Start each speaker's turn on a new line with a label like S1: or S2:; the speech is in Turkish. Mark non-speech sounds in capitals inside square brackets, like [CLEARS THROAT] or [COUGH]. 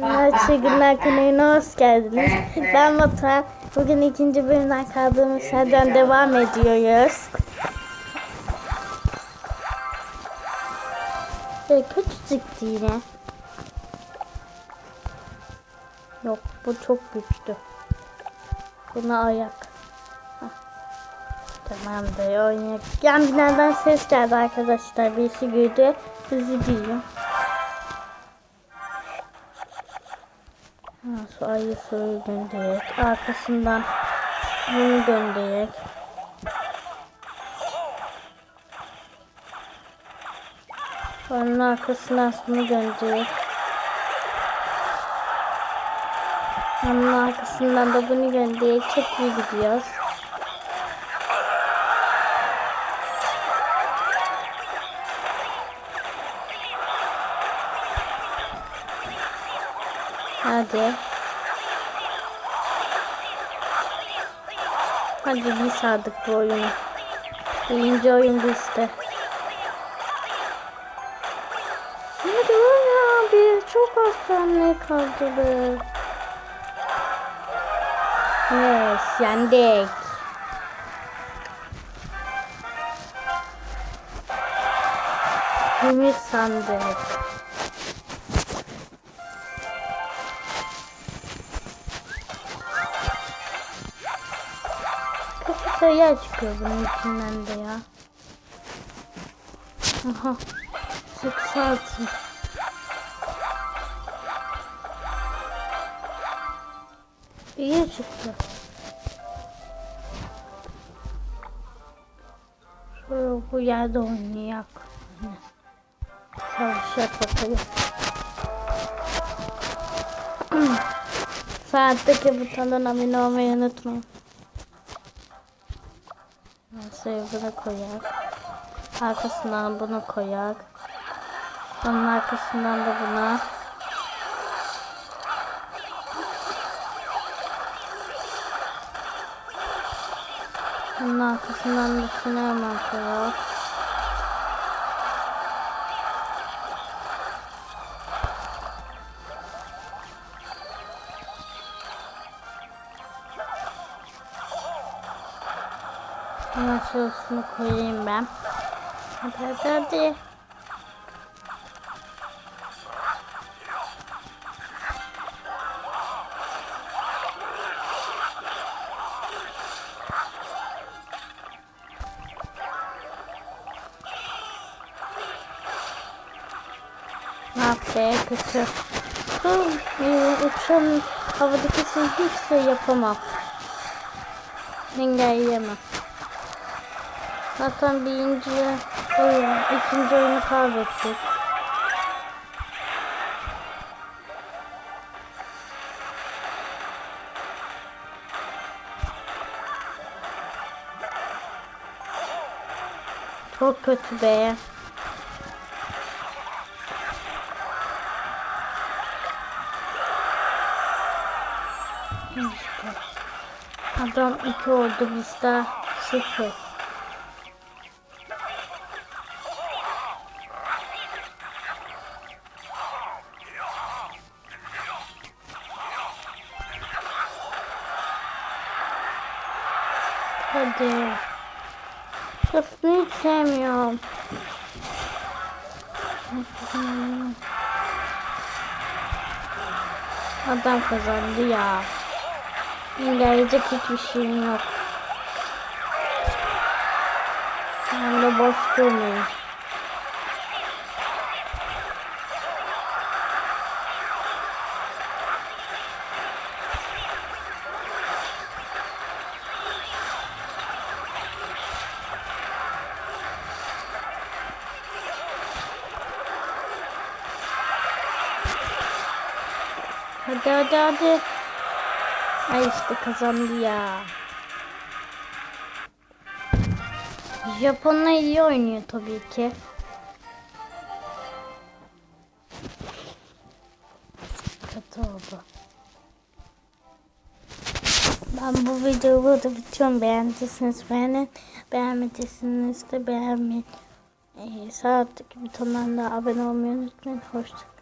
S1: Herkese günler kanalına hoş geldiniz. Ben Batuhan. Bugün ikinci bölümden kaldığımız yerden devam ediyoruz. Böyle küçücüktü yine. Yok bu çok güçlü. Buna ayak. Hah. Tamamdır oynayalım. Yan binadan ses geldi arkadaşlar. Birisi güldü. Bizi diyor. Şu ayı suyu göndererek arkasından bunu göndererek onun arkasından bunu göndererek onun arkasından da bunu göndererek çok iyi gidiyoruz. Hadi. Hadi bir sardık bu oyunu. Birinci oyun bizde. Hadi oyna abi. Çok az saniye kaldı. Yes, yendik. Temiz sandık. Sayı çıkıyor bunun içinden de ya. Aha. Çıksa atın. İyi çıktı. Şöyle bu yerde oynayak. Savaş yapalım. [CLEARS THROAT] Saatteki butondan abone olmayı unutmayın. Masaya bunu koyak. Arkasından bunu koyak. Onun arkasından da buna. Onun arkasından da şunu hemen. Hemen şurasını koyayım ben. Hadi hadi. Ne yaptı? Kötü. E, uçan havadaki şey hiç şey yapamam. Engelleyemem. Zaten birinci oyun, ikinci oyunu kaybettik. Çok kötü be. Adam iki oldu bizde sıfır. Hadi. Sırfını hiç sevmiyorum. Adam kazandı ya. İngilizce hiçbir şeyim yok. Ben de boş durmayayım. Hadi hadi hadi. Ay işte kazandı ya. Japonlar iyi oynuyor tabii ki. Kötü oldu. Ben bu videoyu burada bitiriyorum. Beğendiyseniz beğenin. Beğenmediyseniz de beğenmeyin. Ee, sağ alttaki butondan da abone olmayı unutmayın. Hoşçakalın.